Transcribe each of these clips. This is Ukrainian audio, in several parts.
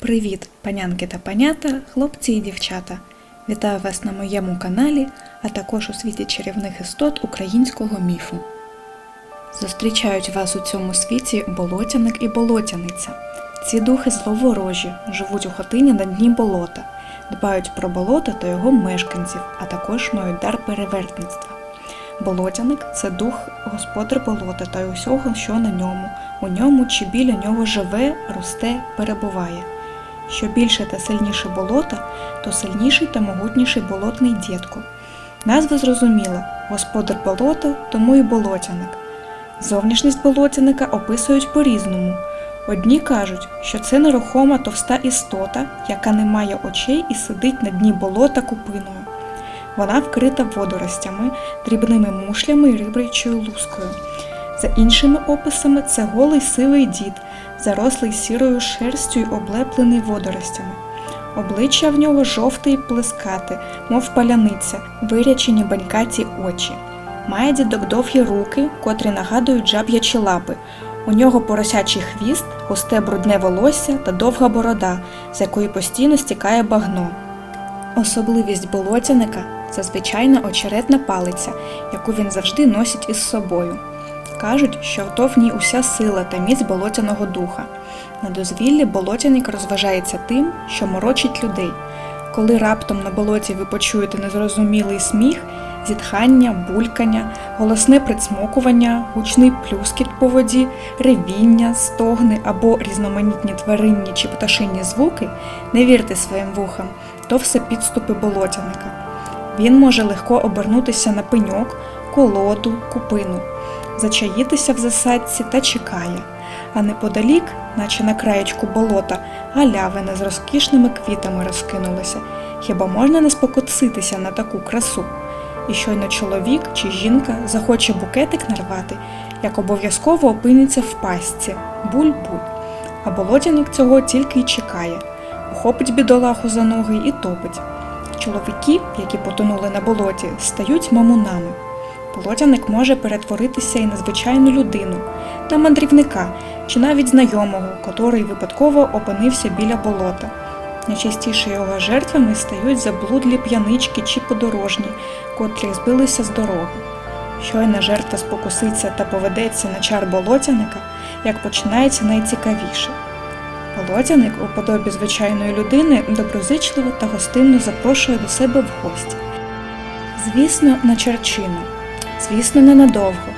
Привіт, панянки та панята, хлопці і дівчата! Вітаю вас на моєму каналі, а також у світі чарівних істот українського міфу. Зустрічають вас у цьому світі болотяник і болотяниця. Ці духи зловорожі, живуть у хатині на дні болота, дбають про болото та його мешканців, а також мають дар перевертництва. Болотяник це дух господар болота та усього, що на ньому, у ньому чи біля нього живе, росте, перебуває. Що більше та сильніше болота, то сильніший та могутніший болотний дідко. Назва зрозуміла господар болота, тому і болотяник. Зовнішність болотяника описують по-різному. Одні кажуть, що це нерухома товста істота, яка не має очей і сидить на дні болота купиною. Вона вкрита водоростями, дрібними мушлями і рибрячою лускою. За іншими описами, це голий сивий дід, зарослий сірою шерстю й облеплений водоростями. Обличчя в нього жовте й плескате, мов паляниця, вирячені банькаті очі. Має дідок довгі руки, котрі нагадують жаб'ячі лапи. У нього поросячий хвіст, густе брудне волосся та довга борода, з якої постійно стікає багно. Особливість болотяника це звичайна очеретна палиця, яку він завжди носить із собою. Кажуть, що в то в ній уся сила та міць болотяного духа. На дозвіллі болотяник розважається тим, що морочить людей. Коли раптом на болоті ви почуєте незрозумілий сміх, зітхання, булькання, голосне прицмокування, гучний плюскіт по воді, ревіння, стогни або різноманітні тваринні чи пташинні звуки, не вірте своїм вухам, то все підступи болотяника. Він може легко обернутися на пеньок, колоду, купину, зачаїтися в засадці та чекає, а неподалік, наче на краєчку болота, галявини з розкішними квітами розкинулися. Хіба можна не спокуситися на таку красу? І щойно чоловік чи жінка захоче букетик нарвати, як обов'язково опиниться в пастці буль-буль. А болотяник цього тільки й чекає, ухопить бідолаху за ноги і топить. Чоловіки, які потонули на болоті, стають мамунами. Болотяник може перетворитися і на звичайну людину, на мандрівника чи навіть знайомого, котрий випадково опинився біля болота. Найчастіше його жертвами стають заблудлі п'янички чи подорожні, котрі збилися з дороги. Щойна жертва спокуситься та поведеться на чар болотяника, як починається найцікавіше. Болотяник у подобі звичайної людини доброзичливо та гостинно запрошує до себе в гості. Звісно, на черчину, звісно, ненадовго.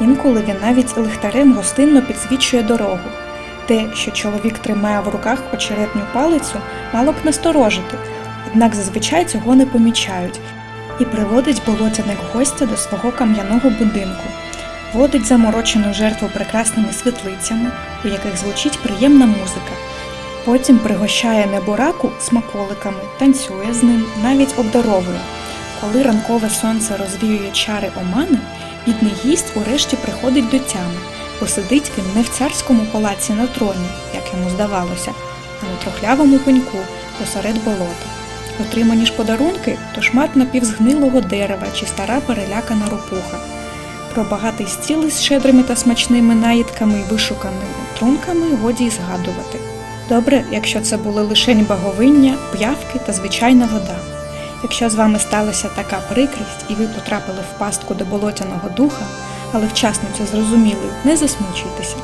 Інколи він навіть лихтарем гостинно підсвічує дорогу. Те, що чоловік тримає в руках очеретну палицю, мало б насторожити, однак зазвичай цього не помічають, і приводить болотяник гостя до свого кам'яного будинку, водить заморочену жертву прекрасними світлицями, у яких звучить приємна музика. Потім пригощає небораку смаколиками, танцює з ним, навіть обдаровує. Коли ранкове сонце розвіює чари омани, бідний гість урешті приходить до тями. Посидить він не в царському палаці на троні, як йому здавалося, а на трохлявому пеньку посеред болота. Отримані ж подарунки то шмат напівзгнилого дерева чи стара перелякана ропуха. Про багатий стіл із щедрими та смачними наїдками і вишуканими трунками годі й згадувати. Добре, якщо це були лишень баговиння, п'явки та звичайна вода. Якщо з вами сталася така прикрість і ви потрапили в пастку до болотяного духа, але вчасно це зрозуміли, не засмучуйтеся,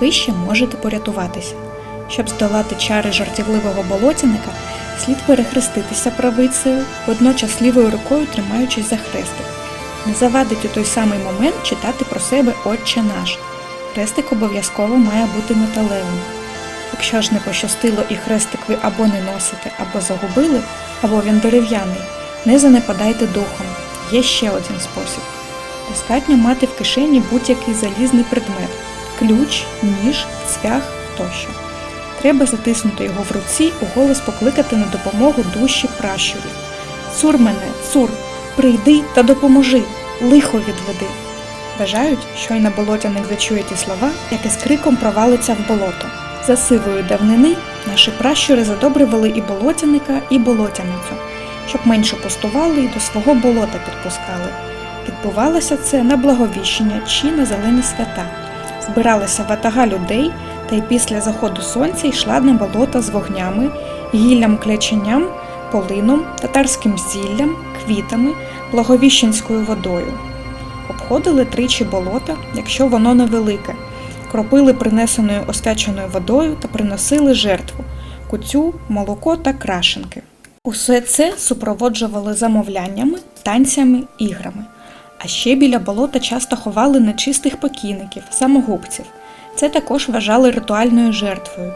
ви ще можете порятуватися. Щоб здолати чари жартівливого болотяника, слід перехреститися правицею, водночас лівою рукою тримаючись за хрестик. Не завадить у той самий момент читати про себе Отче наш. Хрестик обов'язково має бути металевим. Якщо ж не пощастило і хрестик ви або не носите, або загубили, або він дерев'яний, не занепадайте духом. Є ще один спосіб. Достатньо мати в кишені будь-який залізний предмет ключ, ніж, цвях тощо. Треба затиснути його в руці, уголос покликати на допомогу душі пращурів. Цур мене, цур, прийди та допоможи, лихо відведи. Бажають, що й на болотяник зачує ті слова, як із криком провалиться в болото. За сивої давнини наші пращури задобрювали і болотяника, і болотяницю, щоб менше пустували і до свого болота підпускали. Відбувалося це на благовіщення чи на зелені свята. Збиралася ватага людей, та й після заходу сонця йшла на болота з вогнями, гіллям кляченням, полином, татарським зіллям, квітами, благовіщенською водою. Обходили тричі болота, якщо воно невелике, кропили принесеною освяченою водою та приносили жертву куцю, молоко та крашенки. Усе це супроводжували замовляннями, танцями, іграми. А ще біля болота часто ховали нечистих покійників, самогубців. Це також вважали ритуальною жертвою.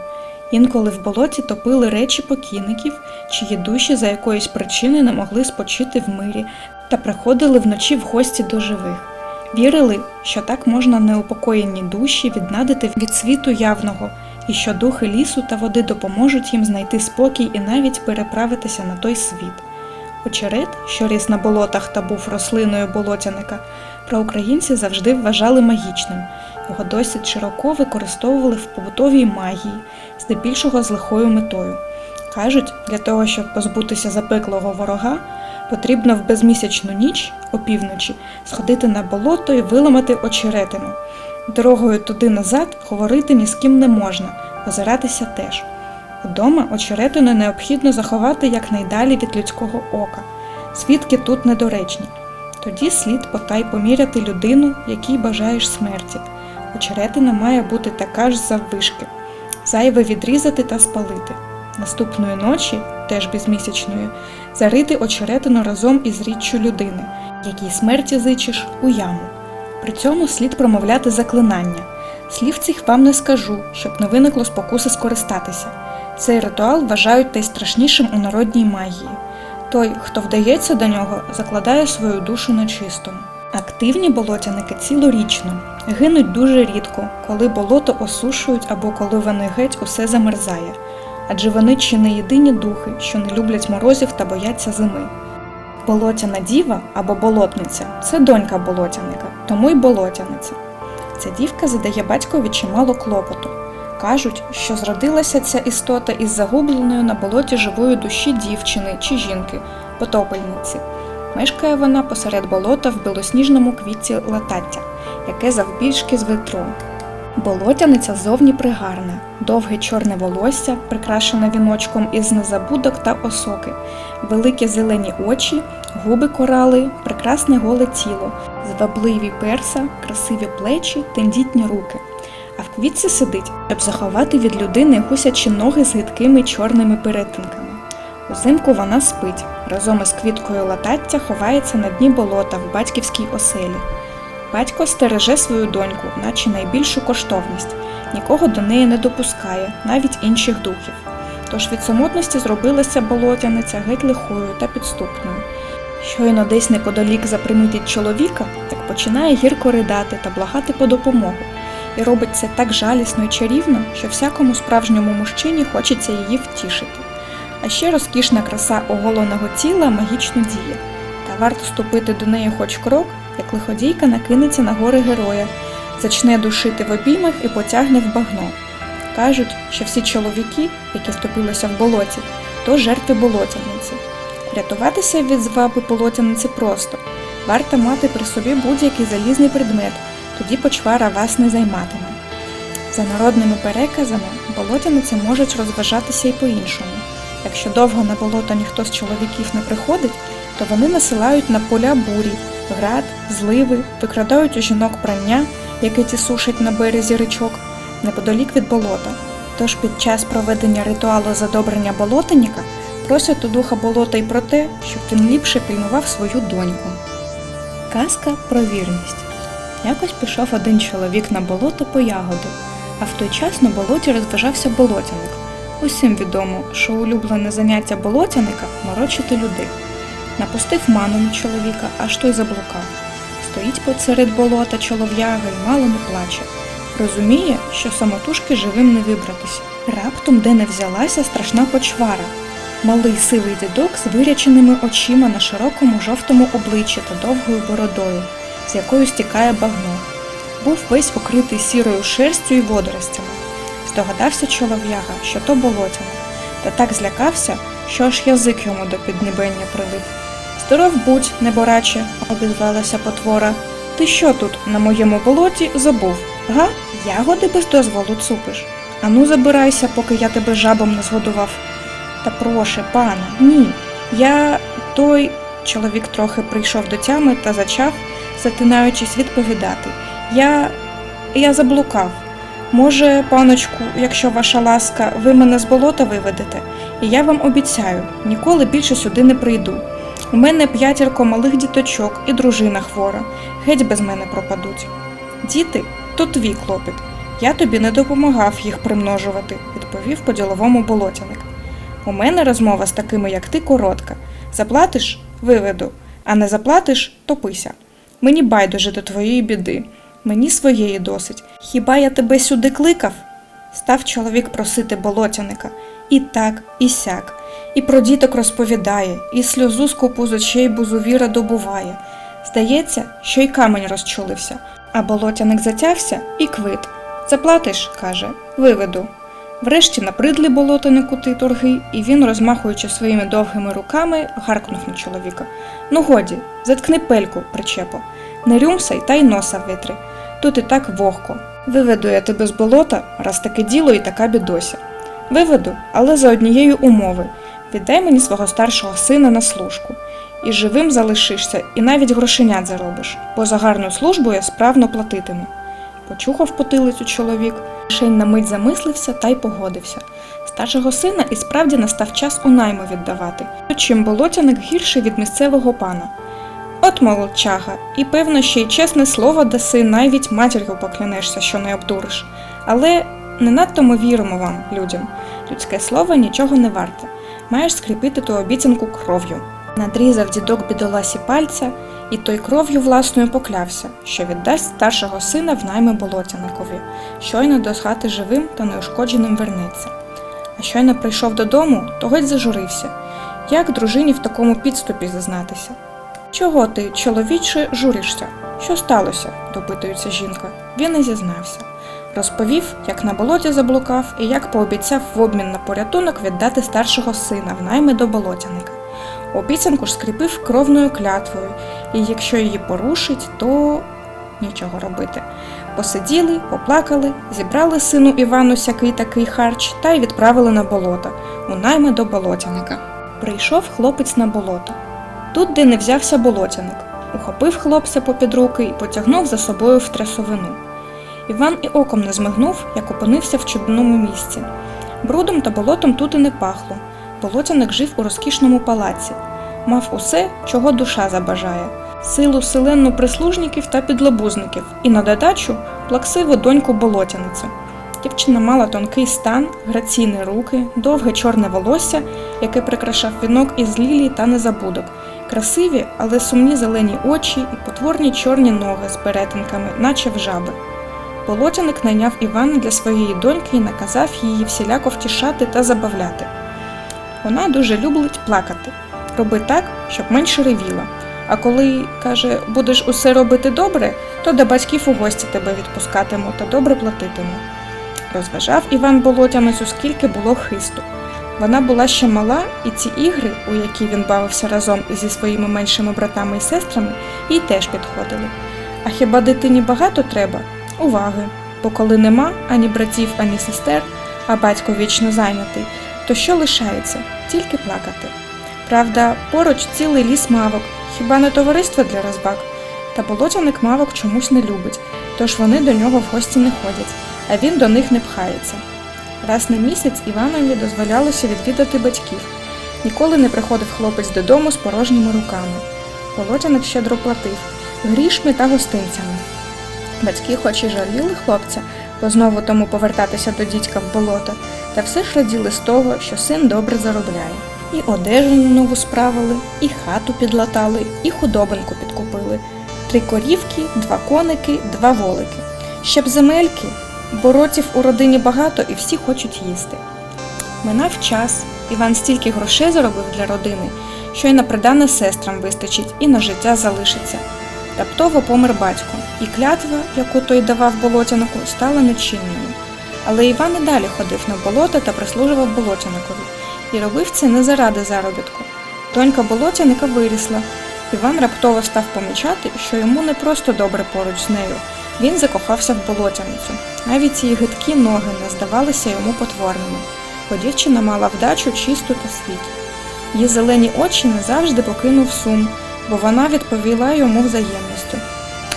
Інколи в болоті топили речі покійників, чиї душі за якоїсь причини не могли спочити в мирі та приходили вночі в гості до живих. Вірили, що так можна неупокоєні душі віднадити від світу явного, і що духи лісу та води допоможуть їм знайти спокій і навіть переправитися на той світ. Очерет, що ріс на болотах та був рослиною болотяника, проукраїнці завжди вважали магічним. Його досить широко використовували в побутовій магії, здебільшого з лихою метою. Кажуть, для того, щоб позбутися запеклого ворога, потрібно в безмісячну ніч, опівночі, сходити на болото і виламати очеретину. Дорогою туди назад говорити ні з ким не можна, озиратися теж. Удома очеретину необхідно заховати якнайдалі від людського ока. Свідки тут недоречні. Тоді слід потай поміряти людину, якій бажаєш смерті. Очеретина має бути така ж заввишки. Зайве відрізати та спалити. Наступної ночі, теж безмісячної, зарити очеретину разом із річчю людини, якій смерті зичиш у яму. При цьому слід промовляти заклинання. Слів цих вам не скажу, щоб не виникло спокуси скористатися. Цей ритуал вважають найстрашнішим у народній магії. Той, хто вдається до нього, закладає свою душу на чистому. Активні болотяники цілорічно, гинуть дуже рідко, коли болото осушують або коли вони геть усе замерзає, адже вони чи не єдині духи, що не люблять морозів та бояться зими. Болотяна діва або болотниця це донька болотяника, тому й болотяниця. Ця дівка задає батькові чимало клопоту. Кажуть, що зродилася ця істота із загубленою на болоті живої душі дівчини чи жінки, потопельниці. Мешкає вона посеред болота в білосніжному квітці латаття, яке завбільшки з витром. Болотяниця зовні пригарна, довге чорне волосся, прикрашене віночком із незабудок та осоки, великі зелені очі, губи корали, прекрасне голе тіло, звабливі перса, красиві плечі, тендітні руки. А в квітці сидить, щоб заховати від людини гусячі ноги з гидкими чорними перетинками. Узимку вона спить, разом із квіткою латаття ховається на дні болота в батьківській оселі. Батько стереже свою доньку, наче найбільшу коштовність, нікого до неї не допускає, навіть інших духів. Тож від самотності зробилася болотяниця геть лихою та підступною. Щойно десь неподалік запримітить чоловіка, як починає гірко ридати та благати по допомогу, і робить це так жалісно і чарівно, що всякому справжньому мужчині хочеться її втішити. А ще розкішна краса оголеного тіла магічно діє, та варто ступити до неї хоч крок, як лиходійка накинеться на гори героя, зачне душити в обіймах і потягне в багно. Кажуть, що всі чоловіки, які втопилися в болоті, то жертви болотяниці. Рятуватися від зваби болотяниці просто. Варто мати при собі будь-який залізний предмет, тоді почвара вас не займатиме. За народними переказами, болотяниці можуть розважатися і по-іншому. Якщо довго на болото ніхто з чоловіків не приходить, то вони насилають на поля бурі, град, зливи, викрадають у жінок прання, яке ті сушать на березі річок, неподалік від болота. Тож під час проведення ритуалу задобрення болотаніка просять у духа болота й про те, щоб він ліпше пильнував свою доньку. Казка про вірність. Якось пішов один чоловік на болото по ягоди, а в той час на болоті розважався болотяник. Усім відомо, що улюблене заняття болотяника морочити людей. Напустив ману на чоловіка, аж той заблукав. Стоїть посеред болота чолов'яга й мало не плаче. Розуміє, що самотужки живим не вибратися. Раптом де не взялася страшна почвара. Малий сивий дідок з виряченими очима на широкому жовтому обличчі та довгою бородою, з якою стікає багно. Був весь укритий сірою шерстю і водоростями. Здогадався чолов'яга, що то болотяник, та так злякався, що аж язик йому до піднебення прилип. Здоров будь, небораче, обізвалася потвора. Ти що тут, на моєму болоті, забув? Га? Ягоди без дозволу цупиш. Ану забирайся, поки я тебе жабом не згодував. Та проше, пане, ні. Я той. Чоловік трохи прийшов до тями та зачав, затинаючись відповідати. Я. я заблукав. Може, паночку, якщо ваша ласка, ви мене з болота виведете, і я вам обіцяю, ніколи більше сюди не прийду. У мене п'ятірко малих діточок і дружина хвора, геть без мене пропадуть. Діти то твій клопіт. Я тобі не допомагав їх примножувати, відповів по-діловому болотяник. У мене розмова з такими, як ти, коротка. Заплатиш виведу, а не заплатиш топися. Мені байдуже до твоєї біди, мені своєї досить. Хіба я тебе сюди кликав? Став чоловік просити болотяника. І так, і сяк, і про діток розповідає, і сльозу з купу з очей бузувіра добуває. Здається, що й камень розчулився, а болотяник затявся і квит. Заплатиш, каже, виведу. Врешті набридли болотанику ті торги, і він, розмахуючи своїми довгими руками, гаркнув на чоловіка. Ну годі, заткни пельку, причепо, не рюмсай та й носа витри. Тут і так вогко. Виведу я тебе з болота, раз таке діло і така бідося. Виведу, але за однієї умови. Віддай мені свого старшого сина на служку. І живим залишишся, і навіть грошенят заробиш, бо за гарну службу я справно платитиму. Почухав потилицю чоловік, лишень на мить замислився та й погодився. Старшого сина і справді настав час у найму віддавати, чим болотяник гірший від місцевого пана. От молодчага, і певно, ще й чесне слово даси, навіть матір'ю поклянешся, що не обдуриш. Але не надто ми віримо вам, людям. Людське слово нічого не варте. Маєш скріпити ту обіцянку кров'ю. Надрізав дідок бідоласі пальця, і той кров'ю власною поклявся, що віддасть старшого сина в найми болотяникові, щойно до хати живим та неушкодженим вернеться. А щойно прийшов додому, то геть зажурився. Як дружині в такому підступі зазнатися? Чого ти, чоловіче, журишся? Що сталося? допитується жінка. Він не зізнався. Розповів, як на болоті заблукав і як пообіцяв в обмін на порятунок віддати старшого сина в найми до болотяника. Обіцянку ж скріпив кровною клятвою, і якщо її порушить, то нічого робити. Посиділи, поплакали, зібрали сину Івану сякий такий харч та й відправили на болото, у найми до болотяника. Прийшов хлопець на болото. Тут, де не взявся болотяник, ухопив хлопця попід руки і потягнув за собою в трясовину. Іван і оком не змигнув, як опинився в чудному місці. Брудом та болотом тут і не пахло. Болотяник жив у розкішному палаці, мав усе, чого душа забажає, силу селенну прислужників та підлабузників, і на додачу плаксиву доньку болотяницю. Дівчина мала тонкий стан, граційні руки, довге чорне волосся, яке прикрашав вінок із лілій та незабудок, красиві, але сумні зелені очі і потворні чорні ноги з перетинками, наче в жаби. Болотяник найняв Івана для своєї доньки і наказав її всіляко втішати та забавляти. Вона дуже любить плакати. Роби так, щоб менше ревіла. А коли, каже, будеш усе робити добре, то до батьків у гості тебе відпускатиму та добре платитиму. Розважав Іван Болотяницю, скільки було хисту. Вона була ще мала, і ці ігри, у які він бавився разом зі своїми меншими братами і сестрами, їй теж підходили. А хіба дитині багато треба? Уваги. Бо коли нема ані братів, ані сестер, а батько вічно зайнятий, то що лишається? Тільки плакати. Правда, поруч цілий ліс мавок, хіба не товариство для розбак? Та болотяник мавок чомусь не любить, тож вони до нього в гості не ходять, а він до них не пхається. Раз на місяць Іванові дозволялося відвідати батьків. Ніколи не приходив хлопець додому з порожніми руками. Болотяник щедро платив грішми та гостинцями. Батьки, хоч і жаліли хлопця, бо знову тому повертатися до дідька в болото, та все ж раділи з того, що син добре заробляє. І одежу нову справили, і хату підлатали, і худобинку підкупили. Три корівки, два коники, два волики. Щоб земельки, бо ротів у родині багато і всі хочуть їсти. Минав час, Іван стільки грошей заробив для родини, що й на придане сестрам вистачить, і на життя залишиться. Раптово помер батько, і клятва, яку той давав болотянику, стала нечинною. Але Іван і далі ходив на болото та прислужував болотяникові, і робив це не заради заробітку. Донька болотяника вирісла. Іван раптово став помічати, що йому не просто добре поруч з нею, Він закохався в болотяницю. Навіть її гидкі ноги не здавалися йому потворними, бо дівчина мала вдачу чисту та світлу. Її зелені очі не завжди покинув сум, бо вона відповіла йому взаємністю.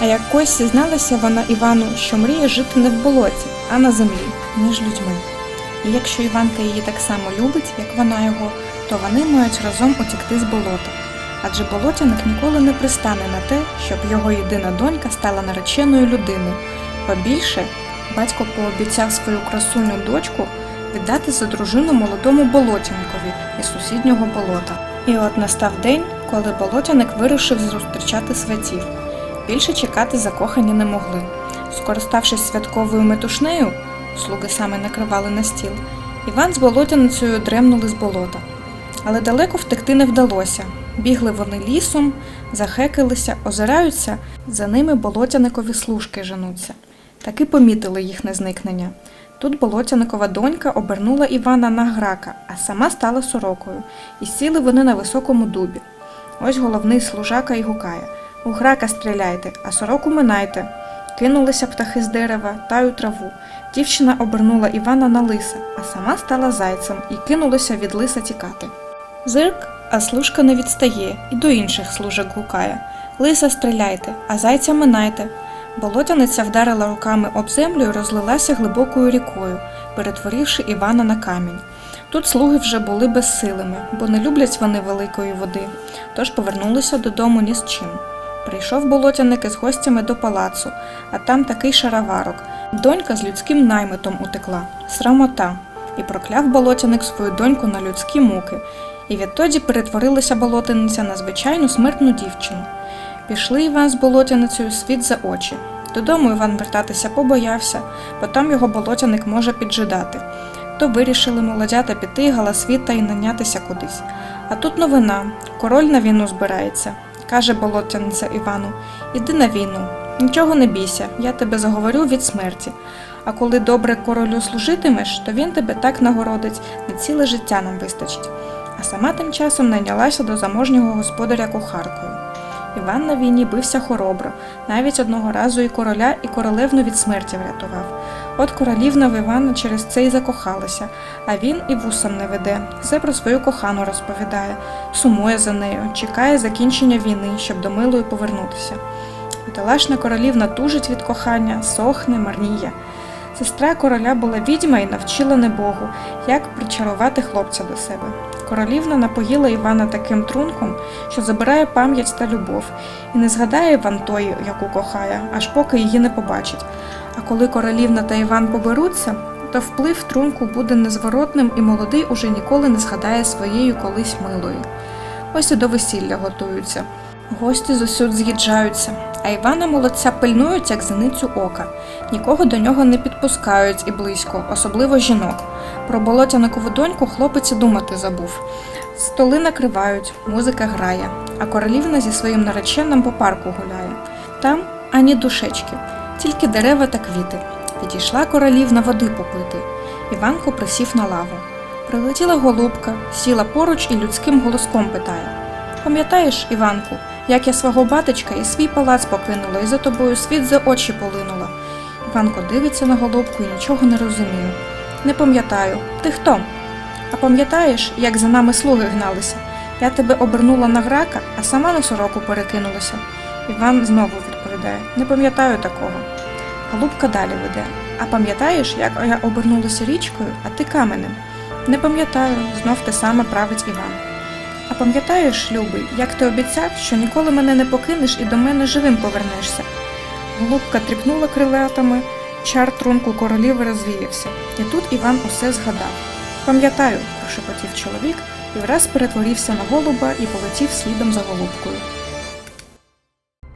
А якось зізналася вона Івану, що мріє жити не в болоті, а на землі, між людьми. І якщо Іванка її так само любить, як вона його, то вони мають разом утікти з болота. Адже болотяник ніколи не пристане на те, щоб його єдина донька стала нареченою людиною. Побільше батько пообіцяв свою красуню дочку віддати за дружину молодому болотяникові із сусіднього болота. І от настав день, коли болотяник вирішив зустрічати святів. Більше чекати закохані не могли. Скориставшись святковою метушнею, слуги саме накривали на стіл, Іван з болотяницею дремнули з болота. Але далеко втекти не вдалося. Бігли вони лісом, захекалися, озираються, за ними болотяникові служки женуться. Таки помітили їхнє зникнення. Тут болотяникова донька обернула Івана на грака, а сама стала сорокою, і сіли вони на високому дубі. Ось головний служака й гукає У грака стріляйте, а сороку минайте. Кинулися птахи з дерева та й у траву. Дівчина обернула Івана на лиса, а сама стала зайцем і кинулася від лиса тікати. Зирк, а служка не відстає і до інших служок гукає Лиса стріляйте, а зайця минайте. Болотяниця вдарила руками об землю і розлилася глибокою рікою, перетворивши Івана на камінь. Тут слуги вже були безсилими, бо не люблять вони великої води, тож повернулися додому ні з чим. Прийшов болотяник із гостями до палацу, а там такий шароварок. Донька з людським наймитом утекла, срамота, і прокляв болотяник свою доньку на людські муки, і відтоді перетворилася болотяниця на звичайну смертну дівчину. Пішли Іван з болотяницею світ за очі. Додому Іван вертатися побоявся, бо там його болотяник може піджидати. То вирішили молодята піти галасвіта і нанятися кудись. А тут новина король на війну збирається. Каже болотяниця Івану Іди на війну, нічого не бійся, я тебе заговорю від смерті. А коли добре королю служитимеш, то він тебе так нагородить, на ціле життя нам вистачить. А сама тим часом найнялася до заможнього господаря кухаркою. Іван на війні бився хоробро, навіть одного разу і короля, і королевну від смерті врятував. От королівна в Івана через це й закохалася, а він і вусом не веде, все про свою кохану розповідає, сумує за нею, чекає закінчення війни, щоб до милої повернутися. Бідолашна королівна тужить від кохання, сохне, марніє. Сестра короля була відьма і навчила небогу, як причарувати хлопця до себе. Королівна напоїла Івана таким трунком, що забирає пам'ять та любов, і не згадає Іван тої, яку кохає, аж поки її не побачить. А коли королівна та Іван поберуться, то вплив трунку буде незворотним, і молодий уже ніколи не згадає своєї колись милої. Ось і до весілля готуються. Гості зусюд з'їжджаються, а Івана молодця пильнують, як зеницю ока. Нікого до нього не підпускають і близько, особливо жінок. Про болотяникову доньку хлопець думати забув. Столи накривають, музика грає, а королівна зі своїм нареченим по парку гуляє. Там ані душечки, тільки дерева та квіти. Підійшла королівна води попити. Іванко присів на лаву. Прилетіла голубка, сіла поруч і людським голоском питає Пам'ятаєш, Іванку, як я свого батечка і свій палац покинула, і за тобою світ за очі полинула. Іванко дивиться на голубку і нічого не розуміє. Не пам'ятаю. Ти хто? А пам'ятаєш, як за нами слуги гналися? Я тебе обернула на грака, а сама на сороку перекинулася. Іван знову відповідає Не пам'ятаю такого. Голубка далі веде. А пам'ятаєш, як я обернулася річкою, а ти каменем? Не пам'ятаю, знов те саме править Іван. А пам'ятаєш, любий, як ти обіцяв, що ніколи мене не покинеш і до мене живим повернешся? Голубка тріпнула крилатами, чар трунку короліви розвіявся, і тут Іван усе згадав. Пам'ятаю, прошепотів чоловік і враз перетворився на голуба і полетів слідом за голубкою.